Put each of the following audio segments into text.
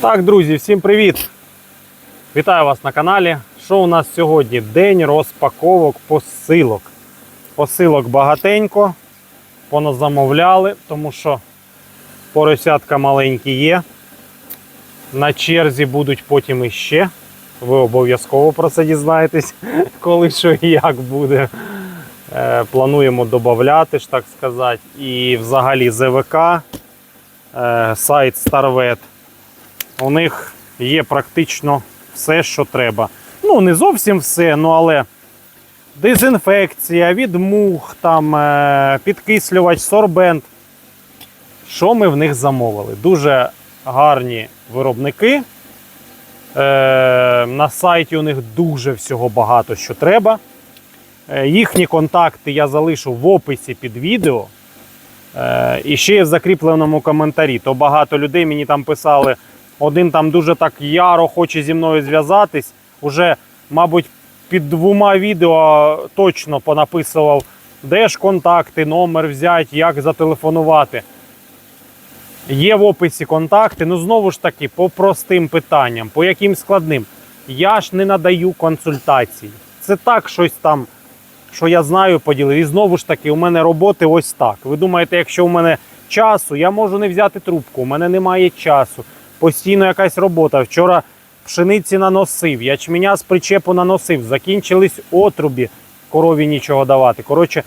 Так, друзі, всім привіт! Вітаю вас на каналі. Що у нас сьогодні? День розпаковок посилок. Посилок багатенько, поназамовляли, тому що поросятка маленькі є. На черзі будуть потім іще. Ви обов'язково про це дізнаєтесь, коли що і як буде. Е, Плануємо додати, ж так сказати. І взагалі ЗВК, е, сайт StarVet. У них є практично все, що треба. Ну, не зовсім все, ну але дезінфекція, від мух, там, е, підкислювач, сорбент. Що ми в них замовили? Дуже гарні виробники. Е, на сайті у них дуже всього багато що треба. Е, їхні контакти я залишу в описі під відео. І ще є в закріпленому коментарі. То багато людей мені там писали, один там дуже так яро хоче зі мною зв'язатись. Уже, мабуть, під двома відео точно понаписував, де ж контакти, номер взяти, як зателефонувати. Є в описі контакти, ну знову ж таки, по простим питанням, по яким складним. Я ж не надаю консультацій. Це так щось там, що я знаю, поділив. І знову ж таки, у мене роботи ось так. Ви думаєте, якщо у мене часу, я можу не взяти трубку, у мене немає часу. Постійно якась робота. Вчора пшениці наносив, ячменя з причепу наносив, закінчились отрубі, корові нічого давати. Коротше,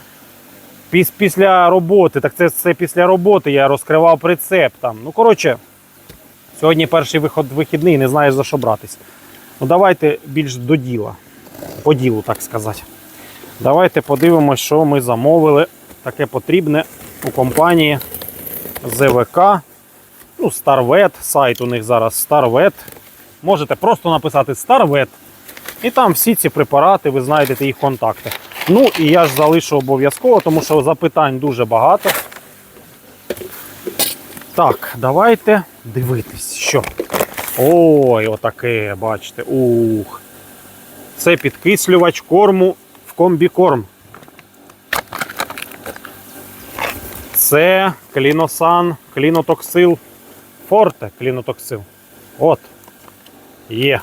піс- після роботи, так це все після роботи я розкривав прицеп там. Ну, коротше, сьогодні перший виход вихідний, не знаєш за що братись. Ну, давайте більш до діла. По ділу, так сказати. Давайте подивимося, що ми замовили. Таке потрібне у компанії ЗВК. Ну, StarVet, сайт у них зараз StarVet. Можете просто написати StarVet. І там всі ці препарати, ви знайдете їх контакти. Ну і я ж залишу обов'язково, тому що запитань дуже багато. Так, давайте дивитись, що. Ой, отаке, бачите. Ух. Це підкислювач корму в комбікорм. Це кліносан, клінотоксил Форте клінотоксил. От. Є.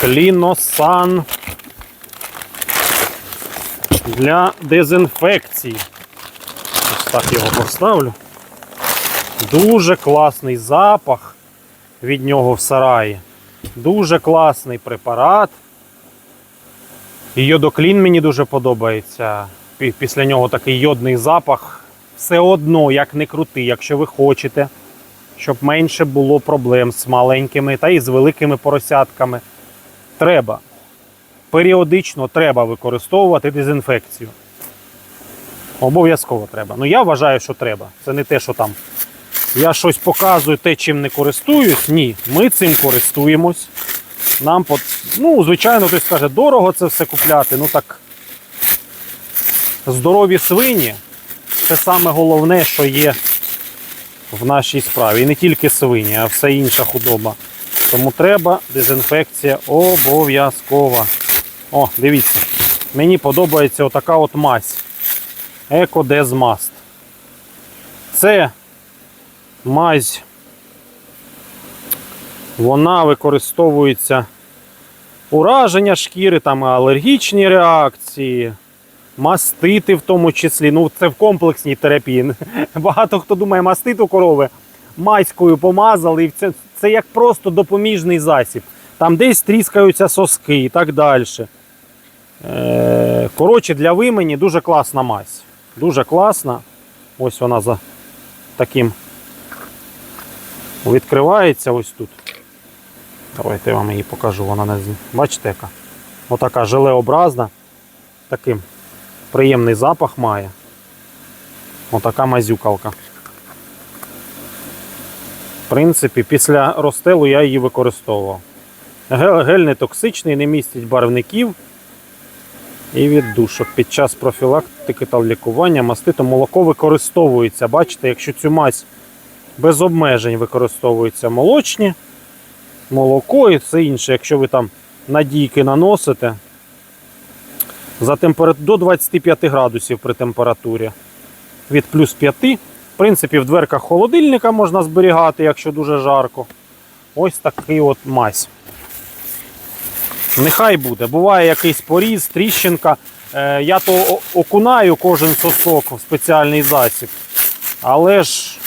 Кліносан для дезінфекції. Ось так його поставлю. Дуже класний запах від нього в сараї. Дуже класний препарат. І йодоклін мені дуже подобається. Після нього такий йодний запах. Все одно, як не крути, якщо ви хочете, щоб менше було проблем з маленькими та і з великими поросятками. Треба. Періодично треба використовувати дезінфекцію. Обов'язково треба. Ну я вважаю, що треба. Це не те, що там я щось показую, те, чим не користуюсь. Ні, ми цим користуємось. Нам, пот- ну, звичайно, хтось скаже, дорого це все купляти. Ну так, здорові свині це саме головне, що є в нашій справі. І не тільки свині, а все інша худоба. Тому треба дезінфекція обов'язкова. О, дивіться, мені подобається отака от мазь. Екодезмаст. Це мазь. Вона використовується ураження шкіри, там алергічні реакції, мастити в тому числі. Ну, це в комплексній терапії. Багато хто думає, мастит у корови майською помазали, і це, це як просто допоміжний засіб. Там десь тріскаються соски і так далі. Е, коротше, для вимені дуже класна мазь. Дуже класна. Ось вона за таким відкривається ось тут. Давайте я вам її покажу. Вона не... Бачите, яка? Отака желеобразна. Таким приємний запах має. Отака мазюкалка. В принципі, після розстелу я її використовував. Гель, гель не токсичний, не містить барвників і віддушок. Під час профілактики та лікування маститом молоко використовується. Бачите, якщо цю мазь без обмежень використовується молочні, молоко і все інше. Якщо ви там надійки наносите за температ... до 25 градусів при температурі від плюс 5 В принципі, в дверках холодильника можна зберігати, якщо дуже жарко. Ось такий от мазь. Нехай буде. Буває якийсь поріз, тріщинка. Е, я то окунаю кожен сосок в спеціальний засіб. Але ж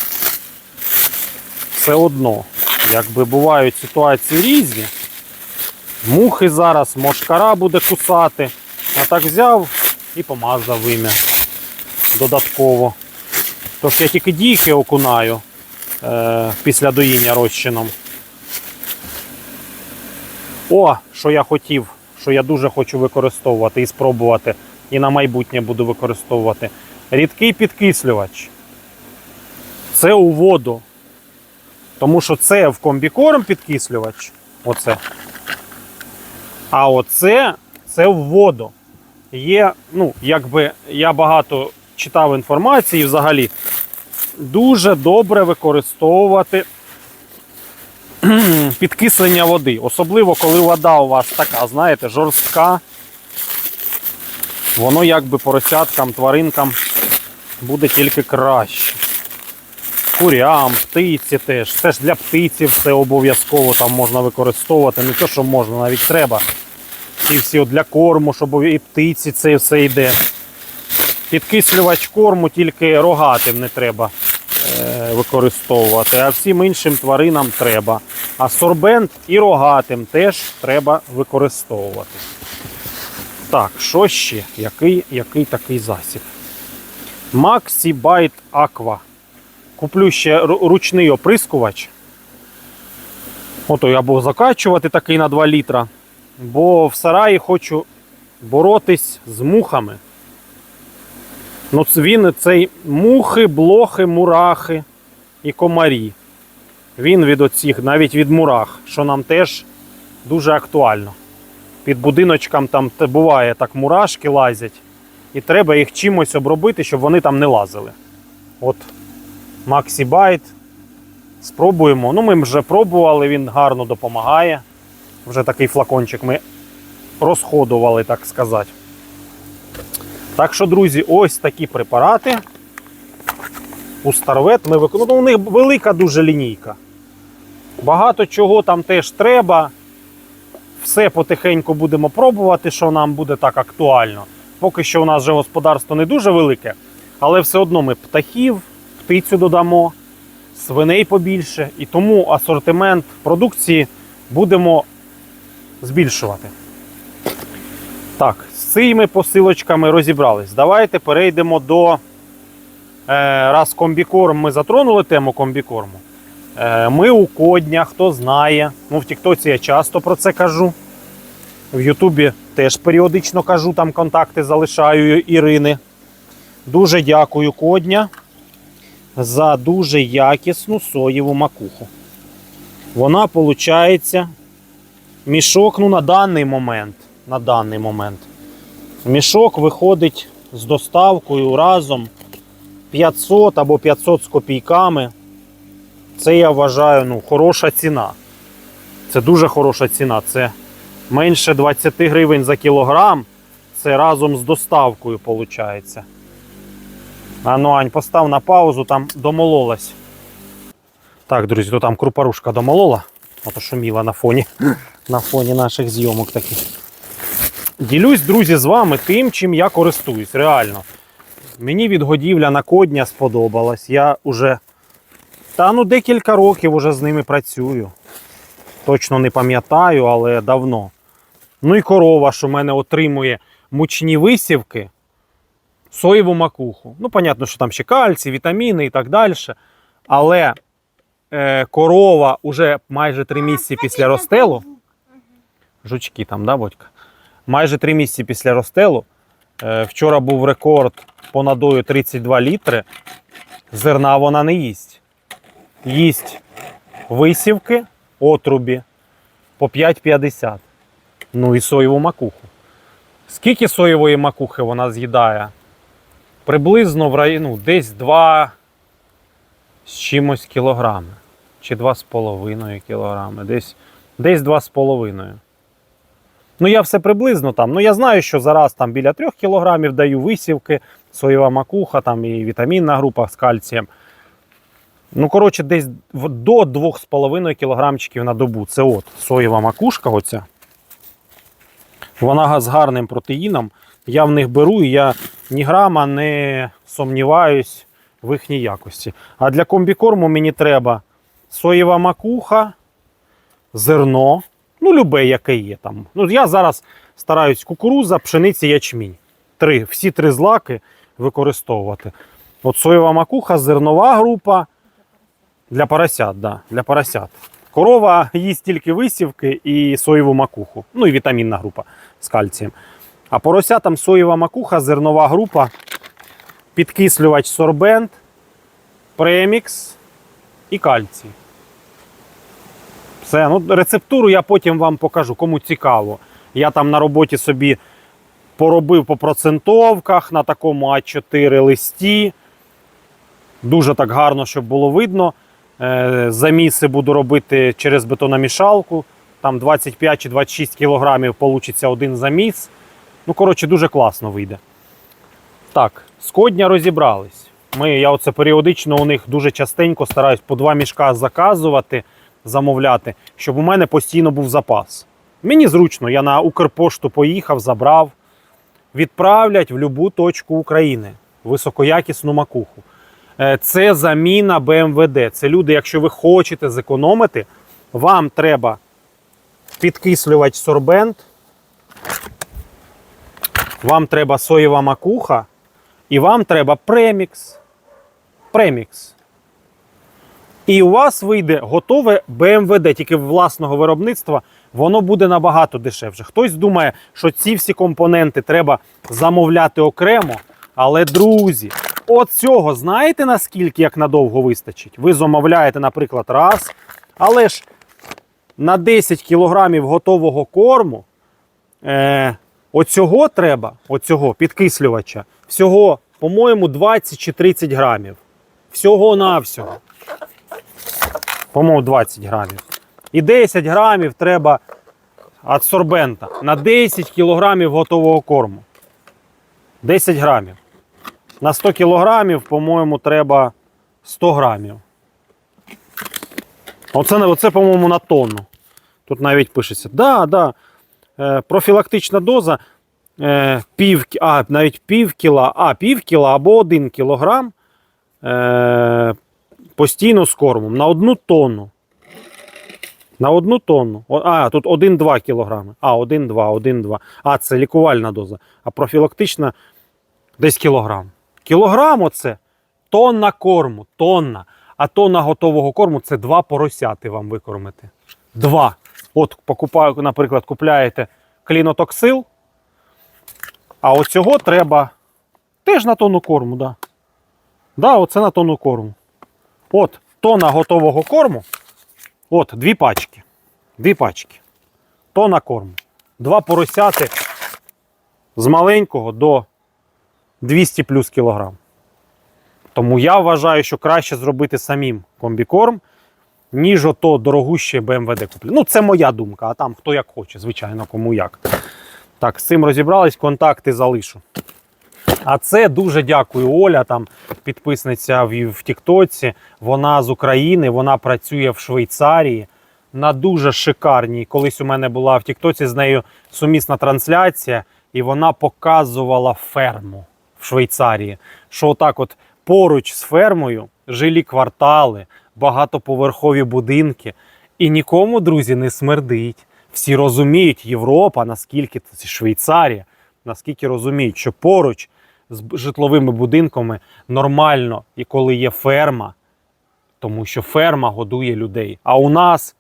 все одно, якби бувають ситуації різні. Мухи зараз, мошкара буде кусати. Так взяв і помазав вим'я додатково. Тож я тільки дійки окунаю е, після доїння розчином. О, що я хотів, що я дуже хочу використовувати і спробувати, і на майбутнє буду використовувати. Рідкий підкислювач. Це у воду. Тому що це в комбікорм підкислювач. Оце. А оце це в воду. Є, ну, якби я багато читав інформації взагалі. Дуже добре використовувати підкислення води. Особливо, коли вода у вас така, знаєте, жорстка. Воно якби поросяткам, тваринкам буде тільки краще. Курям, птиці теж. Це ж для птиці все обов'язково там можна використовувати. Не те, що можна, навіть треба. Ці всі для корму, щоб і птиці це все йде. Підкислювач корму тільки рогатим не треба е, використовувати, а всім іншим тваринам треба. А сорбент і рогатим теж треба використовувати. Так, що ще? Який, який такий засіб? Maxi Byte Aqua. Куплю ще ручний оприскувач. Ото я буду закачувати такий на 2 літра. Бо в сараї хочу боротись з мухами. Ну, він цей мухи, блохи, мурахи і комарі. Він від оцих, навіть від мурах, що нам теж дуже актуально. Під будиночком там буває так мурашки лазять, і треба їх чимось обробити, щоб вони там не лазили. От Максібайт. Спробуємо. Ну, ми вже пробували, він гарно допомагає. Вже такий флакончик ми розходували, так сказати. Так що, друзі, ось такі препарати. У Старвет ми виконуємо. Ну, у них велика дуже лінійка. Багато чого там теж треба. Все потихеньку будемо пробувати, що нам буде так актуально. Поки що у нас вже господарство не дуже велике, але все одно ми птахів, птицю додамо, свиней побільше. І тому асортимент продукції будемо збільшувати. Так, з цими посилочками розібрались. Давайте перейдемо до. Е, раз комбікорм ми затронули тему комбікорму. Е, ми у Кодня, хто знає. Ну, в Тіктоці я часто про це кажу. В Ютубі теж періодично кажу, там контакти залишаю Ірини. Дуже дякую Кодня за дуже якісну соєву макуху. Вона, виходить, мішок, ну, на даний момент. На даний момент. Мішок виходить з доставкою разом 500 або 500 з копійками. Це я вважаю ну, хороша ціна. Це дуже хороша ціна. Це менше 20 гривень за кілограм. Це разом з доставкою виходить. А ну, Ань, постав на паузу, там домололась. Так, друзі, то там крупарушка домолола. Ото шуміла на фоні, на фоні наших зйомок таких. Ділюсь, друзі, з вами тим, чим я користуюсь. Реально. Мені відгодівля на кодня сподобалась. Я уже та ну декілька років уже з ними працюю. Точно не пам'ятаю, але давно. Ну і корова, що в мене отримує мучні висівки, соєву макуху. Ну, понятно, що там ще кальцій, вітаміни і так далі. Але е, корова уже майже три місяці після розстелу. Жучки там, да, Бодька? Майже три місяці після розстелу. Е, вчора був рекорд по надою 32 літри. Зерна вона не їсть. Їсть висівки, отрубі по 5,50. Ну і соєву макуху. Скільки соєвої макухи вона з'їдає? Приблизно в районі, ну, десь 2 з чимось кілограми. Чи 2,5 кілограми. Десь, десь 2,5. Ну, я все приблизно там. Ну, я знаю, що зараз там біля 3 кілограмів даю висівки, соєва макуха, там і вітамінна група з кальцієм. Ну, коротше, десь до 2,5 кілограмчиків на добу. Це от соєва макушка оця. Вона з гарним протеїном. Я в них беру і я ні грама не сумніваюсь в їхній якості. А для комбікорму мені треба соєва макуха, зерно, ну, любе, яке є там. Ну, я зараз стараюсь кукуруза, пшениця, ячмінь. Три, всі три злаки використовувати. От соєва макуха, зернова група для поросят, да, для поросят. Корова їсть тільки висівки і соєву макуху. Ну і вітамінна група з кальцієм. А поросятам соєва макуха, зернова група, підкислювач сорбент, премікс і кальцій. Все, ну рецептуру я потім вам покажу, кому цікаво. Я там на роботі собі поробив по процентовках на такому А4 листі. Дуже так гарно, щоб було видно. Е, Заміси буду робити через бетономішалку. Там 25 чи 26 кілограмів получиться один заміс. Ну, коротше, дуже класно вийде. Так, з розібрались. Ми, я оце періодично у них дуже частенько стараюсь по два мішка заказувати, замовляти, щоб у мене постійно був запас. Мені зручно, я на Укрпошту поїхав, забрав, відправлять в будь-яку точку України високоякісну макуху. Е, Це заміна БМВД. Це люди, якщо ви хочете зекономити, вам треба підкислювач сорбент, вам треба соєва макуха, і вам треба премікс. Премікс. І у вас вийде готове БМВД, тільки власного виробництва, воно буде набагато дешевше. Хтось думає, що ці всі компоненти треба замовляти окремо. Але, друзі, от цього знаєте наскільки як надовго вистачить? Ви замовляєте, наприклад, раз, але ж на 10 кілограмів готового корму е, оцього треба, оцього підкислювача, всього, по-моєму, 20 чи 30 грамів. Всього-навсього. По-моєму, 20 грамів. І 10 грамів треба адсорбента на 10 кілограмів готового корму. 10 грамів. На 100 кілограмів, по-моєму, треба 100 грамів. Оце, оце по-моєму, на тонну. Тут навіть пишеться. Да, да. Е, профілактична доза е, пів, а, навіть пів кіла, а, пів кіла або 1 кілограм е, постійно з кормом на одну тонну. На одну тонну. А, тут 1-2 кілограми. А, 1-2, 1-2. А, це лікувальна доза. А профілактична десь кілограм. Кілограм оце тонна корму, тонна. А тонна готового корму це два поросяти вам викормити. Два. От покупаю, наприклад, купляєте клінотоксил, а оцього треба теж на тонну корму, да. Да, оце на тонну корму. От тонна готового корму. От, дві пачки. Дві пачки. Тонна корму. Два поросяти з маленького до 200 плюс кілограм. Тому я вважаю, що краще зробити самим комбікорм, ніж ото дорогуще БМВД куплю. Ну, це моя думка, а там хто як хоче, звичайно, кому як. Так, з цим розібрались, контакти залишу. А це дуже дякую Оля, там підписниця в, в Тіктоці. Вона з України, вона працює в Швейцарії на дуже шикарній. Колись у мене була в Тіктоці з нею сумісна трансляція, і вона показувала ферму в Швейцарії. Що отак, от поруч з фермою жилі квартали, багатоповерхові будинки. І нікому, друзі, не смердить. Всі розуміють, Європа, наскільки це Швейцарія, наскільки розуміють, що поруч з житловими будинками нормально, і коли є ферма, тому що ферма годує людей. А у нас,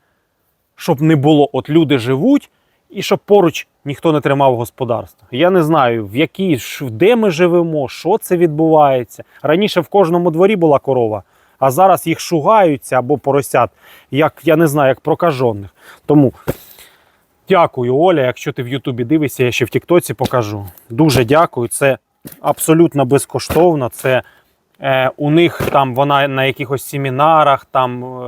щоб не було, от люди живуть, і щоб поруч ніхто не тримав господарство. Я не знаю, в якій, де ми живемо, що це відбувається. Раніше в кожному дворі була корова, а зараз їх шугаються або поросят, як я не знаю, як прокажених. Тому дякую, Оля. Якщо ти в Ютубі дивишся, я ще в Тіктоці покажу. Дуже дякую. Це абсолютно безкоштовно. Це е, у них там вона на якихось семінарах, там е,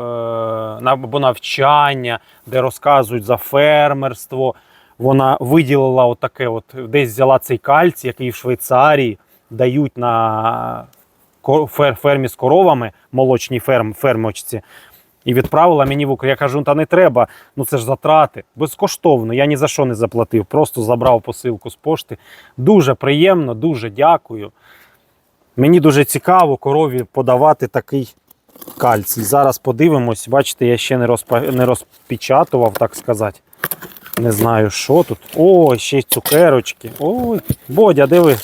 або навчання, де розказують за фермерство. Вона виділила отаке, от десь взяла цей кальцій, який в Швейцарії дають на фермі з коровами, молочній ферм, фермочці. І відправила мені в Україну. Я кажу, та не треба, ну це ж затрати. Безкоштовно, я ні за що не заплатив. Просто забрав посилку з пошти. Дуже приємно, дуже дякую. Мені дуже цікаво корові подавати такий кальцій. Зараз подивимось. Бачите, я ще не, розпа... не розпечатував, так сказати. Не знаю, що тут. О, ще й цукерочки. Ой, Бодя, диви.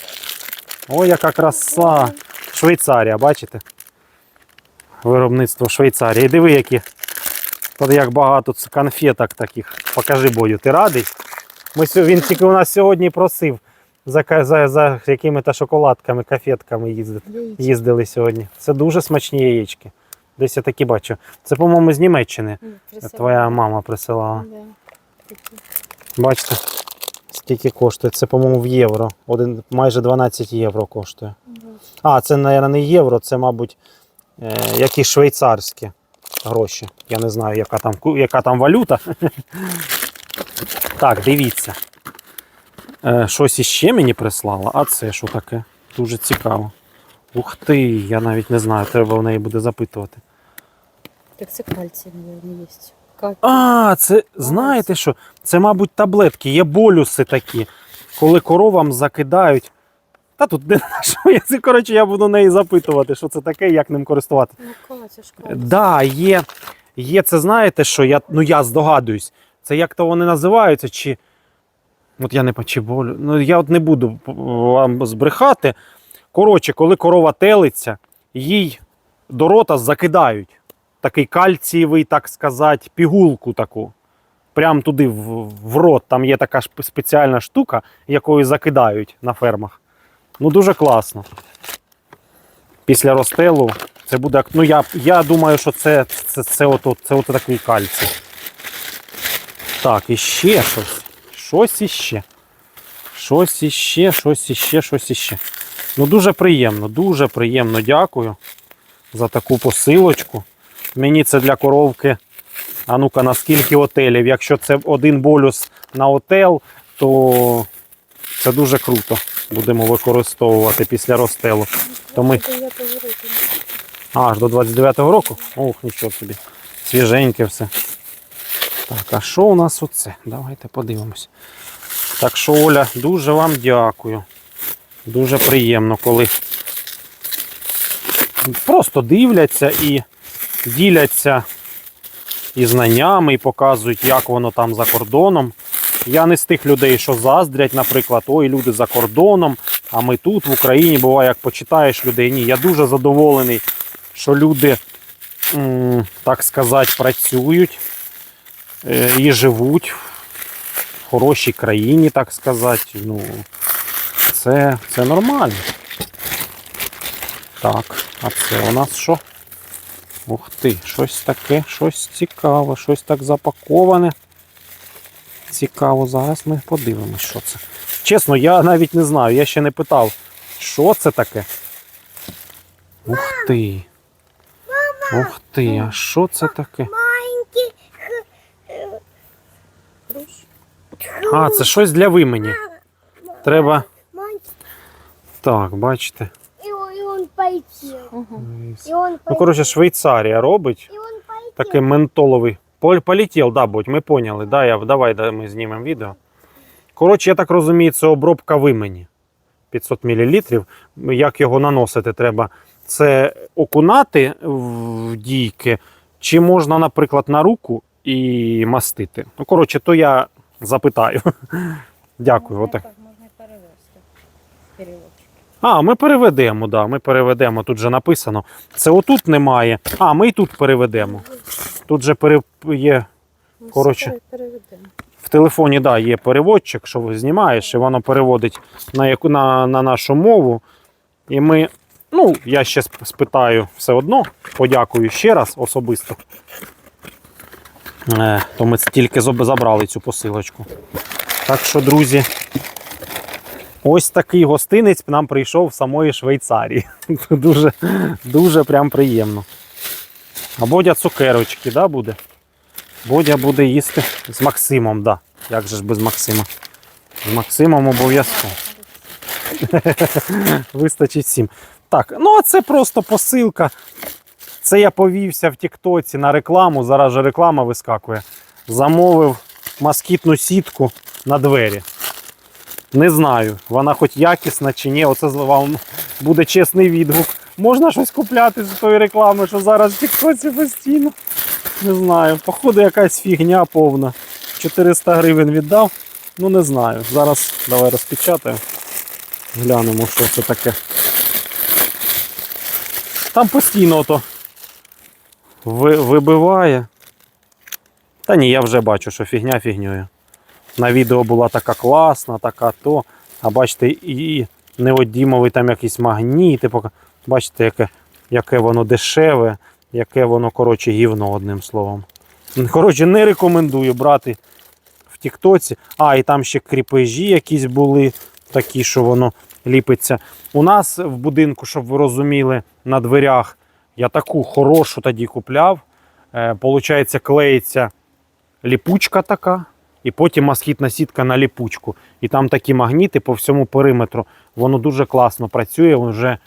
Ой, яка краса. Швейцарія, бачите? Виробництво Швейцарії. Диви, які. Як багато конфеток таких. Покажи Бодю, ти радий? Ми, він тільки у нас сьогодні просив за, за, за якими-то шоколадками, конфетками їздити їздили сьогодні. Це дуже смачні яєчки. Десь я такі бачу. Це, по-моєму, з Німеччини. Ні. Твоя мама присилала. Да. Бачите, скільки коштує? Це, по-моєму, в євро. Один, майже 12 євро коштує. Да. А, це, мабуть, не євро, це, мабуть, е, якісь швейцарські гроші. Я не знаю, яка там, яка там валюта. так, дивіться. Е, щось іще мені прислала, а це що таке? Дуже цікаво. Ух ти, я навіть не знаю, треба в неї буде запитувати. Так це кальцій, мабуть, є. Кальцій. А, це знаєте що? Це, мабуть, таблетки, є болюси такі, коли коровам закидають. Та тут не знаю, що я коротше, я буду неї запитувати, що це таке, як ним користувати. Ну, кальцій ж Е. Да, є, є це, знаєте, що я, ну я здогадуюсь. Це як то вони називаються, чи. От я не по- чи болю. Ну я от не буду вам збрехати. Коротше, коли корова телиться, їй до рота закидають такий кальцієвий, так сказати, пігулку таку. Прям туди в, в рот. Там є така спеціальна штука, якою закидають на фермах. Ну, дуже класно. Після розстелу це буде. Ну, я, я думаю, що це, це, це, ото, це ото такий кальцій. Так, і ще щось. Щось іще. Щось іще, щось іще, щось іще. Ну, дуже приємно, дуже приємно дякую за таку посилочку. Мені це для коровки. А ну-ка, на скільки отелів? Якщо це один болюс на отел, то це дуже круто. Будемо використовувати після розстелу. То ми аж до 29-го року? Ох, нічого собі. Свіженьке все. Так, а що у нас оце? Давайте подивимось. Так що, Оля, дуже вам дякую. Дуже приємно, коли просто дивляться і діляться і знаннями, і показують, як воно там за кордоном. Я не з тих людей, що заздрять, наприклад, ой, люди за кордоном, а ми тут, в Україні, буває, як почитаєш людей. Ні, я дуже задоволений, що люди, так сказати, працюють е, і живуть в хорошій країні, так сказати. Ну, це, це нормально. Так, а це у нас що? Ух ти, щось таке, щось цікаве, щось так запаковане. Цікаво, зараз ми подивимось, що це. Чесно, я навіть не знаю, я ще не питав, що це таке. Ух ти. Ух ти, а що це таке? А, це щось для вимені. Треба. Так, бачите. И он, и он полетел. Ага. И он Ну, коротше, Швейцарія робить. Такий ментоловий. Пол- Полетів, да, будь, ми поняли. Да, я, давай да, ми знімемо відео. Коротше, я так розумію, це обробка вимені. 500 мл. Як його наносити треба? Це окунати в дійки, чи можна, наприклад, на руку і мастити. Ну, коротше, то я запитаю. Дякую. Можна Отак. можна перевести. Переводчик. А, ми переведемо, да, ми переведемо. Тут же написано. Це отут немає. А, ми і тут переведемо. Тут же пере... є Ну, Коротше. в телефоні, да, є переводчик, що ви знімаєш, і воно переводить на, яку, на, на нашу мову. І ми, ну, я ще спитаю все одно, подякую ще раз особисто. Е, то ми тільки забрали цю посилочку. Так що, друзі, ось такий гостинець нам прийшов з самої Швейцарії. дуже, дуже прям приємно. А Бодя цукерочки, да, буде? Бодя буде їсти з Максимом, да. Як же ж без Максима? З Максимом обов'язково. Вистачить всім. Так, ну а це просто посилка. Це я повівся в Тіктоці на рекламу. Зараз же реклама вискакує. Замовив москітну сітку на двері. Не знаю, вона хоч якісна чи ні. Оце вам буде чесний відгук. Можна щось купляти з тої реклами, що зараз в Тіктоці постійно. Не знаю. Походу, якась фігня повна. 400 гривень віддав. Ну не знаю. Зараз давай розпечатаю. Глянемо, що це таке. Там постійно ото ви- вибиває. Та ні, я вже бачу, що фігня фігньою. На відео була така класна, така то. А бачите, і неодімовий там якийсь магніт. Бачите, яке, яке воно дешеве, яке воно, коротше, гівно, одним словом. Коротше, не рекомендую брати в Тіктоці. А, і там ще кріпежі якісь були, такі, що воно ліпиться. У нас в будинку, щоб ви розуміли, на дверях я таку хорошу тоді купляв. Е, Получається, клеїться ліпучка така, і потім москітна сітка на ліпучку. І там такі магніти по всьому периметру. Воно дуже класно працює. Вже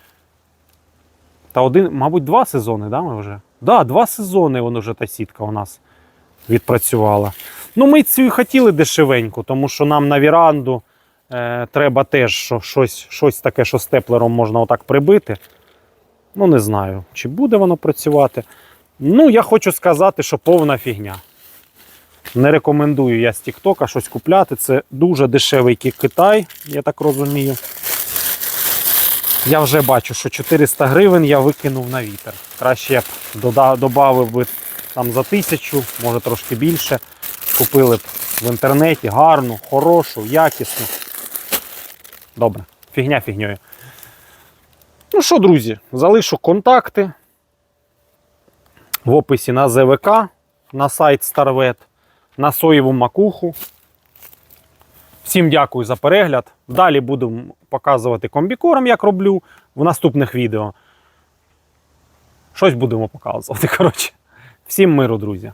та один, мабуть, два сезони, да, ми вже? Да, два сезони воно вже та сітка у нас відпрацювала. Ну, ми цю і хотіли дешевеньку, тому що нам на віранду е, треба теж що, щось, щось таке, що степлером можна отак прибити. Ну, не знаю, чи буде воно працювати. Ну, я хочу сказати, що повна фігня. Не рекомендую я з Тіктока щось купляти. Це дуже дешевий Китай, я так розумію. Я вже бачу, що 400 гривень я викинув на вітер. Краще я б дода- додав би там за тисячу, може трошки більше. Купили б в інтернеті гарну, хорошу, якісну. Добре, фігня фігньою. Ну що, друзі, залишу контакти в описі на ЗВК, на сайт StarVet, на соєву макуху. Всім дякую за перегляд. Далі буду показувати комбікорм, як роблю в наступних відео. Щось будемо показувати. Коротше. Всім миру, друзі.